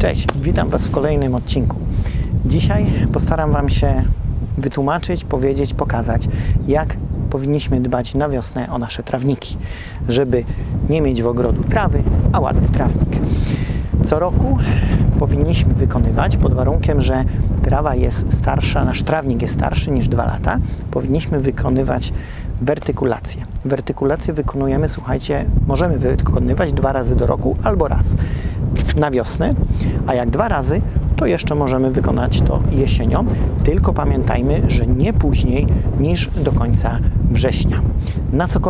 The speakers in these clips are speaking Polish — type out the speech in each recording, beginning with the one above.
Cześć, witam Was w kolejnym odcinku. Dzisiaj postaram Wam się wytłumaczyć, powiedzieć, pokazać, jak powinniśmy dbać na wiosnę o nasze trawniki, żeby nie mieć w ogrodu trawy, a ładny trawnik. Co roku powinniśmy wykonywać pod warunkiem, że trawa jest starsza, nasz trawnik jest starszy niż 2 lata, powinniśmy wykonywać wertykulację. Wertykulację wykonujemy, słuchajcie, możemy wykonywać dwa razy do roku albo raz na wiosnę, a jak dwa razy, to jeszcze możemy wykonać to jesienią. Tylko pamiętajmy, że nie później niż do końca września. Na co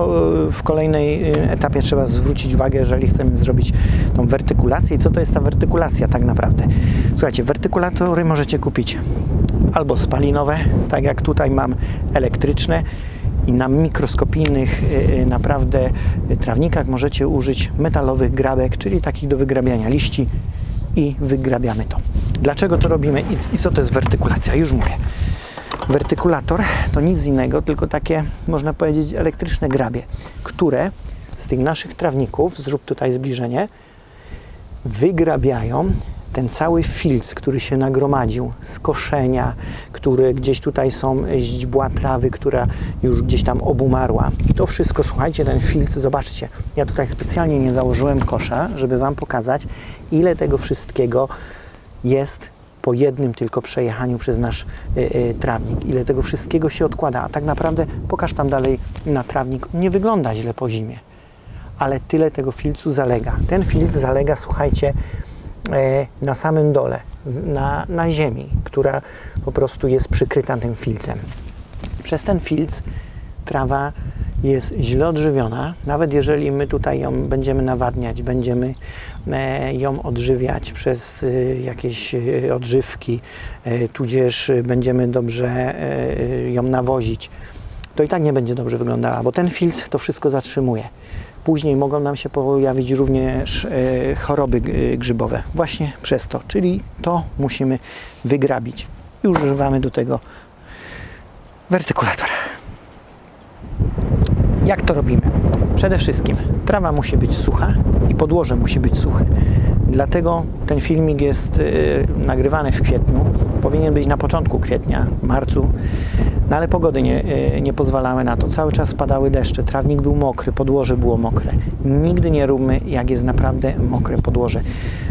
w kolejnej y, etapie trzeba zwrócić uwagę, jeżeli chcemy zrobić tą wertykulację. I co to jest ta wertykulacja tak naprawdę? Słuchajcie, wertykulatory możecie kupić albo spalinowe, tak jak tutaj mam elektryczne, i na mikroskopijnych y, y, naprawdę trawnikach możecie użyć metalowych grabek, czyli takich do wygrabiania liści i wygrabiamy to. Dlaczego to robimy i co to jest wertykulacja? Już mówię. Wertykulator to nic innego, tylko takie, można powiedzieć, elektryczne grabie, które z tych naszych trawników, zrób tutaj zbliżenie, wygrabiają ten cały filc, który się nagromadził z koszenia, które gdzieś tutaj są źdźbła trawy, która już gdzieś tam obumarła. To wszystko, słuchajcie, ten filc, zobaczcie, ja tutaj specjalnie nie założyłem kosza, żeby Wam pokazać, ile tego wszystkiego jest po jednym tylko przejechaniu przez nasz y, y, trawnik, ile tego wszystkiego się odkłada. A tak naprawdę pokaż tam dalej na trawnik, nie wygląda źle po zimie, ale tyle tego filcu zalega. Ten filc zalega, słuchajcie, na samym dole, na, na ziemi, która po prostu jest przykryta tym filcem. Przez ten filc trawa jest źle odżywiona, nawet jeżeli my tutaj ją będziemy nawadniać, będziemy e, ją odżywiać przez e, jakieś odżywki, tudzież będziemy dobrze ją nawozić, to i tak nie będzie dobrze wyglądała, bo ten filc to wszystko zatrzymuje. Później mogą nam się pojawić również e, choroby grzybowe właśnie przez to, czyli to musimy wygrabić i używamy do tego wertykulatora. Jak to robimy? Przede wszystkim trawa musi być sucha i podłoże musi być suche. Dlatego ten filmik jest y, nagrywany w kwietniu. Powinien być na początku kwietnia, marcu. No ale pogody nie, y, nie pozwalały na to. Cały czas spadały deszcze, trawnik był mokry, podłoże było mokre. Nigdy nie róbmy, jak jest naprawdę mokre podłoże.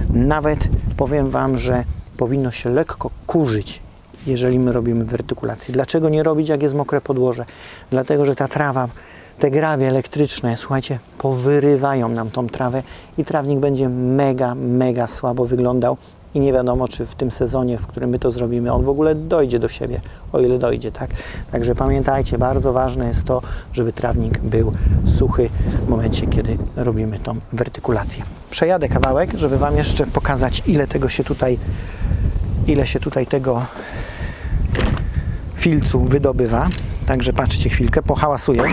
Nawet powiem Wam, że powinno się lekko kurzyć, jeżeli my robimy wertykulację. Dlaczego nie robić, jak jest mokre podłoże? Dlatego, że ta trawa te grabie elektryczne, słuchajcie, powyrywają nam tą trawę i trawnik będzie mega, mega słabo wyglądał i nie wiadomo, czy w tym sezonie, w którym my to zrobimy, on w ogóle dojdzie do siebie, o ile dojdzie, tak? Także pamiętajcie, bardzo ważne jest to, żeby trawnik był suchy w momencie, kiedy robimy tą wertykulację. Przejadę kawałek, żeby Wam jeszcze pokazać, ile tego się tutaj, ile się tutaj tego filcu wydobywa. Także patrzcie chwilkę, pohałasuję.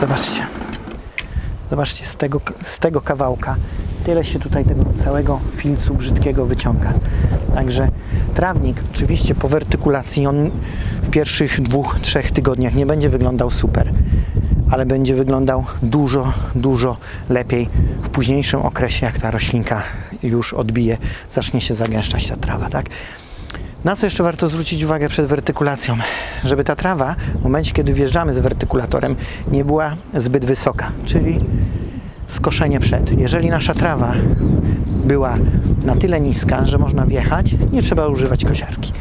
Zobaczcie. Zobaczcie, z tego, z tego kawałka tyle się tutaj tego całego filcu brzydkiego wyciąga. Także trawnik, oczywiście po wertykulacji, on w pierwszych dwóch, trzech tygodniach nie będzie wyglądał super, ale będzie wyglądał dużo, dużo lepiej w późniejszym okresie, jak ta roślinka już odbije, zacznie się zagęszczać ta trawa, tak? Na co jeszcze warto zwrócić uwagę przed wertykulacją? Żeby ta trawa w momencie, kiedy wjeżdżamy z wertykulatorem, nie była zbyt wysoka, czyli skoszenie przed. Jeżeli nasza trawa była na tyle niska, że można wjechać, nie trzeba używać kosiarki.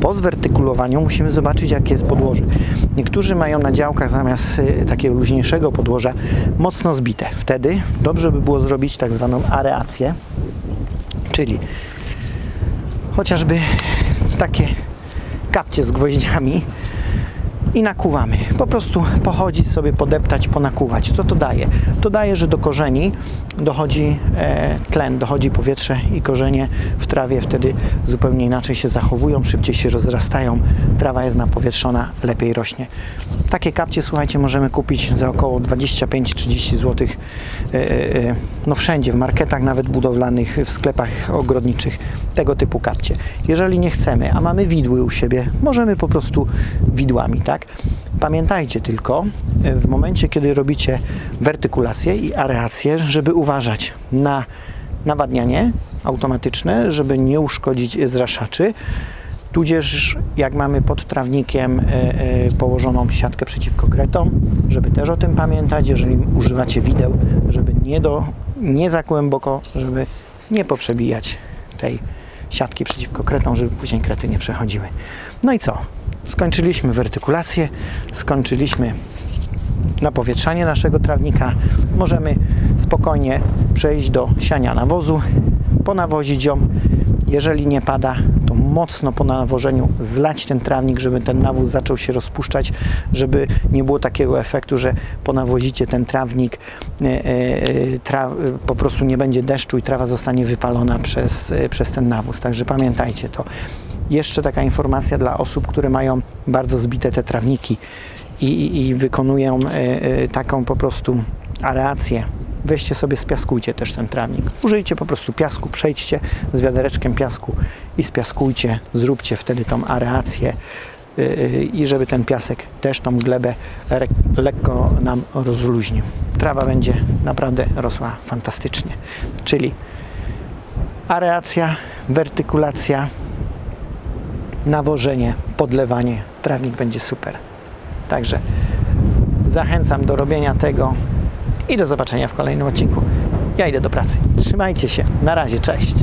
Po zwertykulowaniu musimy zobaczyć, jakie jest podłoże. Niektórzy mają na działkach zamiast y, takiego luźniejszego podłoża mocno zbite. Wtedy dobrze by było zrobić tak zwaną areację, czyli chociażby takie kapcie z gwoździami i nakuwamy. Po prostu pochodzić sobie, podeptać, ponakuwać. Co to daje? To daje, że do korzeni dochodzi e, tlen, dochodzi powietrze i korzenie w trawie wtedy zupełnie inaczej się zachowują, szybciej się rozrastają, trawa jest napowietrzona, lepiej rośnie. Takie kapcie, słuchajcie, możemy kupić za około 25-30 zł e, e, no wszędzie, w marketach nawet budowlanych, w sklepach ogrodniczych, tego typu kapcie. Jeżeli nie chcemy, a mamy widły u siebie, możemy po prostu widłami, tak? Tak. Pamiętajcie tylko, e, w momencie, kiedy robicie wertykulację i areację, żeby uważać na nawadnianie automatyczne, żeby nie uszkodzić zraszaczy. Tudzież jak mamy pod trawnikiem e, e, położoną siatkę przeciwko kretom, żeby też o tym pamiętać, jeżeli używacie wideł, żeby nie, do, nie za głęboko, żeby nie poprzebijać tej siatki przeciwko kretom, żeby później krety nie przechodziły. No i co? Skończyliśmy wertykulację, skończyliśmy napowietrzanie naszego trawnika. Możemy spokojnie przejść do siania nawozu, ponawozić ją. Jeżeli nie pada, to mocno po nawożeniu zlać ten trawnik, żeby ten nawóz zaczął się rozpuszczać, żeby nie było takiego efektu, że ponawozicie ten trawnik, e, e, tra, po prostu nie będzie deszczu i trawa zostanie wypalona przez, e, przez ten nawóz. Także pamiętajcie to. Jeszcze taka informacja dla osób, które mają bardzo zbite te trawniki i, i, i wykonują taką po prostu areację. Weźcie sobie, spiaskujcie też ten trawnik. Użyjcie po prostu piasku, przejdźcie z wiadereczkiem piasku i spiaskujcie, zróbcie wtedy tą areację e, e, i żeby ten piasek też tą glebę lekko nam rozluźnił. Trawa będzie naprawdę rosła fantastycznie. Czyli areacja, wertykulacja, nawożenie, podlewanie, trawnik będzie super. Także zachęcam do robienia tego i do zobaczenia w kolejnym odcinku. Ja idę do pracy. Trzymajcie się. Na razie, cześć.